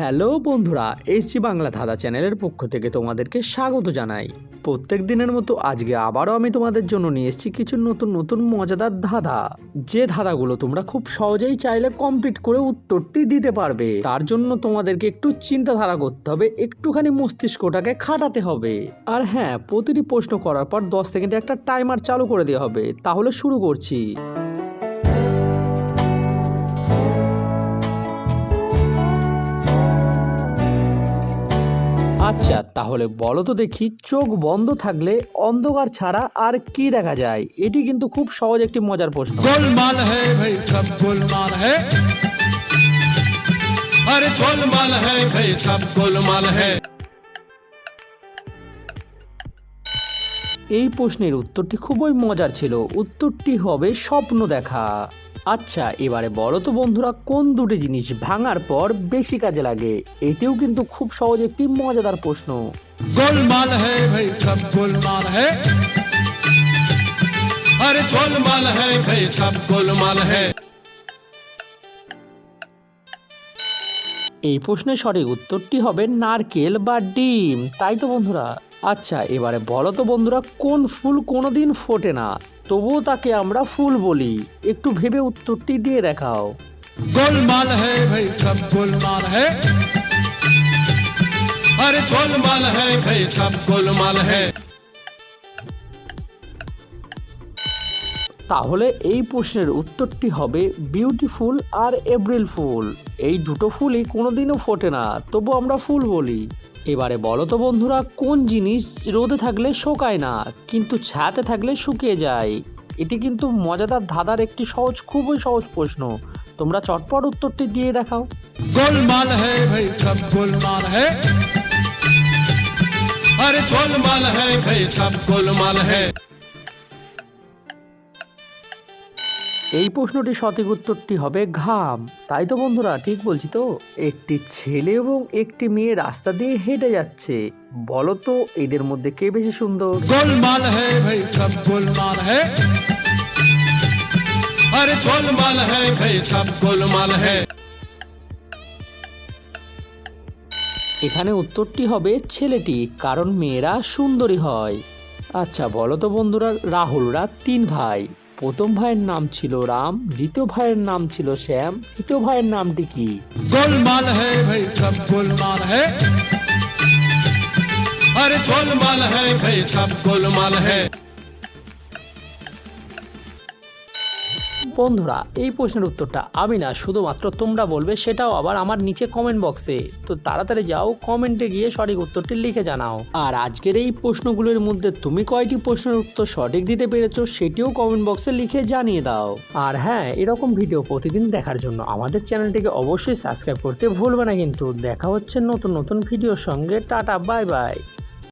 Hello বন্ধুরা SG Bangla ধাঁধা চ্যানেলের পক্ষ থেকে তোমাদেরকে স্বাগত জানাই। প্রত্যেক দিনের মতো আজকে আবারও আমি তোমাদের জন্য নিয়ে এসেছি কিছু নতুন নতুন মজাদার ধাঁধা। যে ধাঁধাগুলো তোমরা খুব সহজেই চাইলে কমপ্লিট করে উত্তরটি দিতে পারবে। তার জন্য তোমাদেরকে একটু চিন্তাধারা করতে হবে, একটুখানি মস্তিষ্কটাকে খাটাতে হবে। আর হ্যাঁ প্রতিটি প্রশ্ন করার পর দশ সেকেন্ডে একটা টাইমার চালু করে দেওয়া হবে। তাহলে শুরু করছি। আচ্ছা তাহলে বলো তো দেখি চোখ বন্ধ থাকলে অন্ধকার ছাড়া আর কি দেখা যায়? এটি কিন্তু খুব সহজ একটি মজার প্রশ্ন। এই প্রশ্নের উত্তরটি খুবই মজার ছিল। উত্তরটি হবে স্বপ্ন দেখা। আচ্ছা এবারে বলো তো বন্ধুরা কোন দুটি জিনিস ভাঙার পর বেশি কাজে লাগে? এটিও কিন্তু খুব সহজ একটি মজাদার প্রশ্ন। এই প্রশ্নের সঠিক উত্তরটি হবে নারকেল বা ডিম। তাই তো বন্ধুরা? আচ্ছা এবারে বলো তো বন্ধুরা কোন ফুল কোনোদিন ফোটে না? তবুও তাকে আমরা ফুল বলি। একটু ভেবে উত্তরটি দিয়ে দেখাও। গোলমাল গোলমাল আরে গোলমাল গোলমাল তাহলে এই প্রশ্নের উত্তরটি হবে বিউটিফুল আর এব্রিল ফুল। এই দুটো ফুলই কোনোদিনও ফোটে না তবু আমরা ফুল বলি। এবারে বলো তো বন্ধুরা, কোন জিনিস রোদে থাকলে শোকায় না, কিন্তু ছায়াতে থাকলে শুকিয়ে যায়? এটি কিন্তু মজাদার ধাঁধার একটি সহজ, খুবই সহজ প্রশ্ন। তোমরা চটপট উত্তরটি দিয়ে দেখাও। গোলমাল আরে ভাই এই প্রশ্নটি সঠিক উত্তরটি হবে ঘাম। তাই তো বন্ধুরা ঠিক বলছি তো? একটি ছেলে এবং একটি মেয়ে রাস্তা দিয়ে হেঁটে যাচ্ছে। বলো তো এদের মধ্যে কে বেশি সুন্দর? হ্যাঁ এখানে উত্তরটি হবে ছেলেটি কারণ মেয়েরা সুন্দরী হয়। আচ্ছা বলো তো বন্ধুরা রাহুলরা তিন ভাই। প্রথম ভাইয়ের নাম ছিল রাম, দ্বিতীয় ভাইয়ের নাম ছিল শ্যাম, তৃতীয় ভাইয়ের নামটি কি? গোলমাল হ্যাঁ ভাই, সব গোলমাল হ্যাঁ গোলমাল হ্যাঁ ভাই, সব গোলমাল হ্যাঁ বন্ধুরা, এই প্রশ্নের উত্তরটা আমি না, শুধুমাত্র তোমরা বলবে, সেটাও আবার আমার নিচে কমেন্ট বক্সে তো তাড়াতাড়ি যাও কমেন্টে গিয়ে সঠিক উত্তরটি লিখে জানাও। আর আজকের এই প্রশ্নগুলোর মধ্যে তুমি কয়টি প্রশ্নের উত্তর সঠিক দিতে পেরেছ, সেটিও কমেন্ট বক্সে লিখে জানিয়ে দাও। আর হ্যাঁ এরকম ভিডিও প্রতিদিন দেখার জন্য আমাদের চ্যানেলটিকে অবশ্যই সাবস্ক্রাইব করতে ভুলবে না কিন্তু। দেখা হচ্ছে নতুন নতুন ভিডিওর সঙ্গে। Tata bye bye